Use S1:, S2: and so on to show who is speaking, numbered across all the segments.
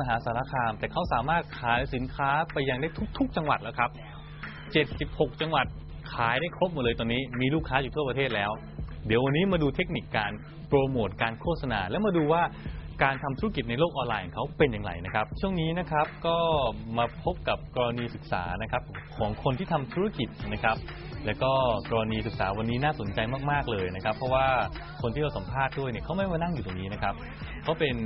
S1: มหาสารคาม แต่เขาสามารถขายสินค้าไปยังได้ทุก ๆ จังหวัดแล้วครับ 76 จังหวัดขายได้ครบหมดเลยตอนนี้มีลูกค้าอยู่ทั่วประเทศแล้ว เดี๋ยววันนี้มาดูเทคนิคการโปรโมทการโฆษณา แล้วมาดูว่า การทำธุรกิจในโลกออนไลน์ของเขาเป็นอย่างไรนะครับ ช่วงนี้นะครับก็มาพบกับกรณีศึกษานะครับของคนที่ทำธุรกิจนะครับ แล้วก็กรณีศึกษาวันนี้น่าสนใจมาก ๆ เลยนะครับ เพราะว่าคนที่เราสัมภาษณ์ด้วยเนี่ยเขาไม่มานั่งอยู่ตรงนี้นะครับเขาเป็น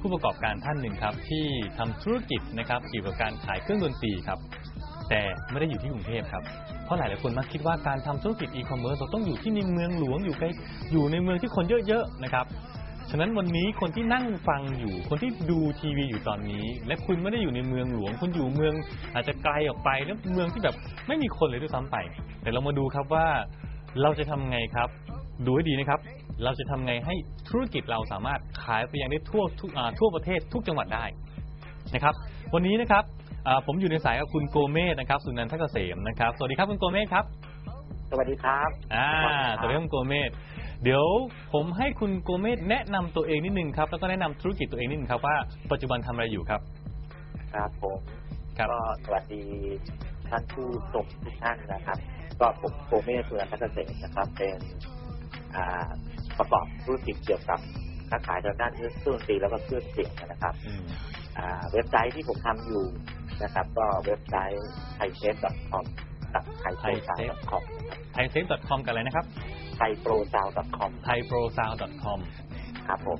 S1: ผู้ประกอบการท่านหนึ่งครับ ที่ทำธุรกิจนะครับเกี่ยวกับการขายเครื่องดนตรีครับแต่ไม่ได้อยู่ที่กรุงเทพครับ เพราะหลายหลายๆคนมักคิดว่าการทำธุรกิจอีคอมเมิร์ซเราต้องอยู่ที่ในเมืองหลวงอยู่ใกล้อยู่ในเมืองที่คนเยอะๆนะครับ ฉะนั้นวันนี้คนที่นั่งฟังอยู่ คนที่ดูทีวีอยู่ตอนนี้ และคุณไม่ได้อยู่ในเมืองหลวง คุณอยู่เมืองอาจจะไกลออกไปแล้วเมืองที่แบบไม่มีคนเลยด้วยซ้ำไป แต่เรามาดูครับว่าเราจะทำไงครับ ดูให้ดีนะครับ เราจะทำไงให้ธุรกิจเราสามารถขายไปยังได้ทั่วทุกอ่าทั่วประเทศทุกจังหวัดได้นะครับ วันนี้นะครับอ่าผมอยู่ในสายกับคุณโกเมศนะครับ สุนันทเกษมนะครับ สวัสดีครับคุณโกเมศครับ
S2: สวัสดีครับ
S1: อ่า สวัสดีครับคุณโกเมศ เดี๋ยวผมให้คุณโกเมศแนะนำตัวเองนิดนึงครับ แล้วก็แนะนำธุรกิจตัวเองนิดนึงครับว่าปัจจุบันทำอะไรอยู่ครับ
S2: ครับผม
S1: ครับ
S2: ก็สวัสดีท่านผู้ชมทุกท่านนะครับ ก็ผมโกเมศสุนันทเกษตรนะครับ เป็นอ่าประกอบธุรกิจเกี่ยวกับค้าขายทางด้านเครื่องดนตรีแล้วก็เครื่องเสียงนะครับ
S1: อืม
S2: อ่าเว็บไซต์ที่ผมทำอยู่นะครับ ก็เว็บไซต์ t h a i s a f e c o m กับ t h a i p r o s o u n d c o m
S1: ไทยเซฟ .com กันเลยนะครับ
S2: t h a i p r o s o u n d c o m
S1: thaiprosound.com
S2: ครับผม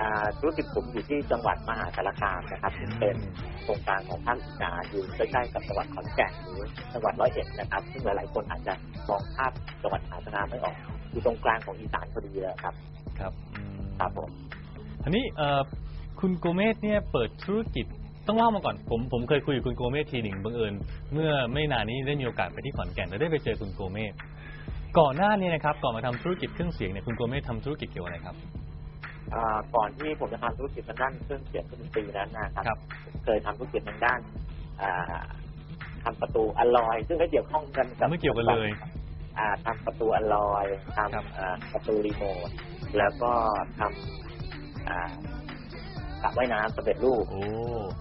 S2: อ่าธุรกิจผมอยู่ที่จังหวัดมหาสารคามนะครับซึ่งเป็นโครงการของภาคอีสานอยู่ใกล้ๆกับจังหวัดขอนแก่นหรือจังหวัดร้อยเอ็ดนะครับ ซึ่งหลายๆคนอาจจะมองภาพจังหวัดมหาสารคามไม่ออกอยู่ตรงกลางของอีสานพอดีเลยครับ
S1: ครับอืม
S2: ครับผม
S1: อันนี้เอ่อคุณโกเมศเนี่ยเปิดธุรกิจต้องเล่ามาก่อนผมผมเคยคุยกับคุณโกเมศทีหนึ่งบังเอิญเมื่อไม่นานนี้ได้มีโอกาสไปที่ขอนแก่นแล้วได้ไปเจอคุณโกเมศ ก่อนหน้านี้นะครับก่อนมาทำธุรกิจเครื่องเสียงเนี่ยคุณโกเมศทำธุรกิจเกี่ยวกับอะไรครับ
S2: อ่าก่อนที่ผมจะทำธุรกิจทางด้านเครื่องเสียงเครื่องดนตรีนั้นนะครับ
S1: ครับ
S2: เคยทำธุรกิจทางด้านอ่าทำประตูอลลอย ซึ่งไม่เกี่ยวข้องกันกับ
S1: ไม่เกี่ยวกันเลย
S2: อ่าทำประตูอลลอยท
S1: ครับำ
S2: อ่าประตูรีโมทแล้วก็ทำอ่าสระว่ายน้ำสำเร็จรูป
S1: โอ้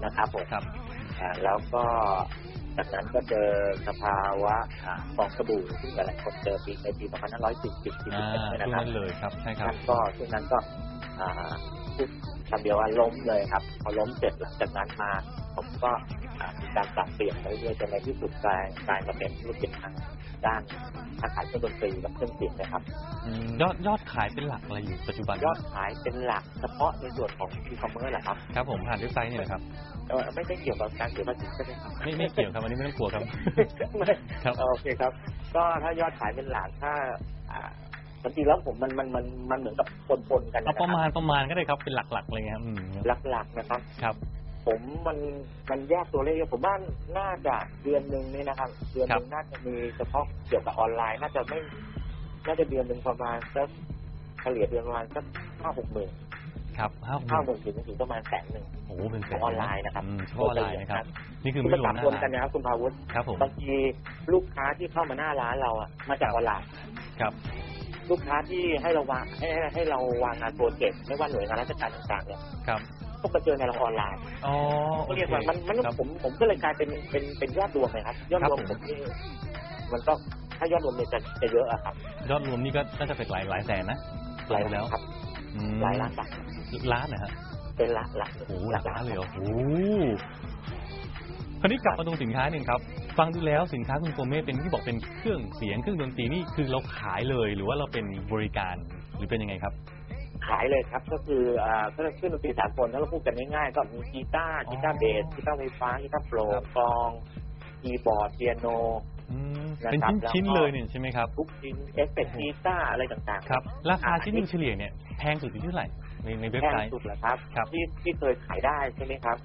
S2: นะครับผม
S1: ครับ
S2: อ่าแล้วก็ จากนั้นก็เจอสภาวะอ่าฟองสบู่ซึ่งหลายๆคนเจอปีในปี2540ปี
S1: อ่า
S2: 41เนี่ย
S1: ช่ว
S2: นะ
S1: ง
S2: ครับ
S1: นั้นเลยครับใช่ครับ
S2: นั่นก็ช่วงนั้นก็อ่าพูดคำเดียวว่าล้มเลยครับ พอล้มเสร็จหลังจากนั้นมา ผมก็อ่า มีการปรับเปลี่ยนไปเรื่อยๆจนในที่สุดกลายกลายมาเป็นธุรกิจทางด้านค้าขายเครื่องดนตรีกับเครื่องเสียงนะครับ
S1: อืมยอดยอดขายเป็นหลักอะไรอยู่ปัจจุบัน
S2: ยอดขายเป็นหลักเฉพาะในส่วนของอีคอมเมิร์ซแหละครับ
S1: ครับผมผ่านเว็บไซต์เนี่ยนะครับ
S2: เอ่อไม่ได้เกี่ยวกับการเสียภาษีใช่ไหมครับ
S1: ไม่ไม่เกี่ยวครับอันนี้ไม่ต้องกลัวครับ
S2: ไม่
S1: ครับ
S2: โอเคครับ ก็ถ้ายอดขายเป็นหลักถ้าอ่าจริงๆแล้วผมมันมันมันมันเหมือนกับปนๆกัน
S1: เอา
S2: นะค
S1: ประมา
S2: รั
S1: ณประมาณก็ได้ครับเป็นหลักๆเลยครับอืม
S2: หลักๆนะครับ
S1: ครับ
S2: ผมมันมันแยกตัวเลขผมว่าน่าจะเดือนหนึ่งนี่นะครับ เดือนหนึ่งน่าจะมีเฉพาะเกี่ยวกับออนไลน์ น่าจะไม่ น่าจะเดือนหนึ่งประมาณสักเฉลี่ยเดือนประมาณสักห้าหกหมื่น
S1: ครับห้า
S2: ห้าหมื่นถึงถึงประมาณแสนหนึ่ง
S1: โอ้โหเป็นแสน
S2: ออนไลน์นะครับ
S1: อืมเฉพาะออนไลน์นะครับ นี่คือ
S2: คือ
S1: ไม่
S2: มัน
S1: รว
S2: ปรั
S1: ม
S2: บ
S1: หน้า
S2: วนกัน
S1: ร้าน
S2: นะครับคุณพาวุฒิ
S1: ครับผม
S2: บางทีลูกค้าที่เข้ามาหน้าร้านเราอะมาจากออนไลน์
S1: ครับ
S2: ลูกค้าที่ให้เราวางให้ให้ให้เราวางงานโปรเจกต์ไม่ว่าหน่วยงานราชการต่างๆเนี่ย
S1: ครับ
S2: ก็มาเจอในเราออนไลน์
S1: อ๋อ
S2: ก็เรียกว่ามันมัน
S1: ครับ
S2: ผมผมก็เลยกลายเป็นเป็นเป็นยอดรวมเลยครับยอดรวม
S1: ครับ
S2: ผ
S1: ผม
S2: มนี่มันก็ถ้ายอดรวมเนี่ยจะจะเยอะอะครับ
S1: ยอดรวมนี่ก็น่าจะเป็นหลายหลายแสนนะ
S2: หลาย
S1: รวมแล้ว
S2: ครับ
S1: อืม
S2: หลายล้านบาท
S1: ล้านนะฮะ
S2: เป็นละละ
S1: โอ้โหหลักล้านเลยเหรอโอ้โหคราวนี้กลับมาตรงสินค้าหนึ่งครับ ฟังดูแล้วสินค้าคุณโกเม่เป็นที่บอกเป็นเครื่องเสียงเครื่องดนตรีนี่คือเราขายเลยหรือว่าเราเป็นบริการหรือเป็นยังไงครับ
S2: ขายเลยครับ ก็คืออ่าเครื่องเครื่องดนตรีสากลถ้าเราพูดกันง่ายๆก็มีกีตาร์กีตาร์เบสกีตาร์ไฟฟ้ากีตาร์โปร่
S1: ครั
S2: ง
S1: บ
S2: กลองคีย์บอร์ดเปียโน
S1: อืม
S2: นะครับ
S1: เป็นชิ้น
S2: แล้วก็
S1: ชิ้นเลยเนี่ยใช่ไหมครับ
S2: ทุกชิ้นเอฟเฟกต์กีตาร์อะไรต่างๆ
S1: ครับ ราคา
S2: อ่า
S1: ชิ้นหนึ่งเฉลี่ยเนี่ยแพงสุดอยู่ที่เท่าไหร่ในในเว็บ
S2: แพ
S1: ไซ
S2: ง
S1: ต์
S2: สุดเหรอครับ
S1: ครับ
S2: ที่ที่เคยขายได้ใช่ไหมครับ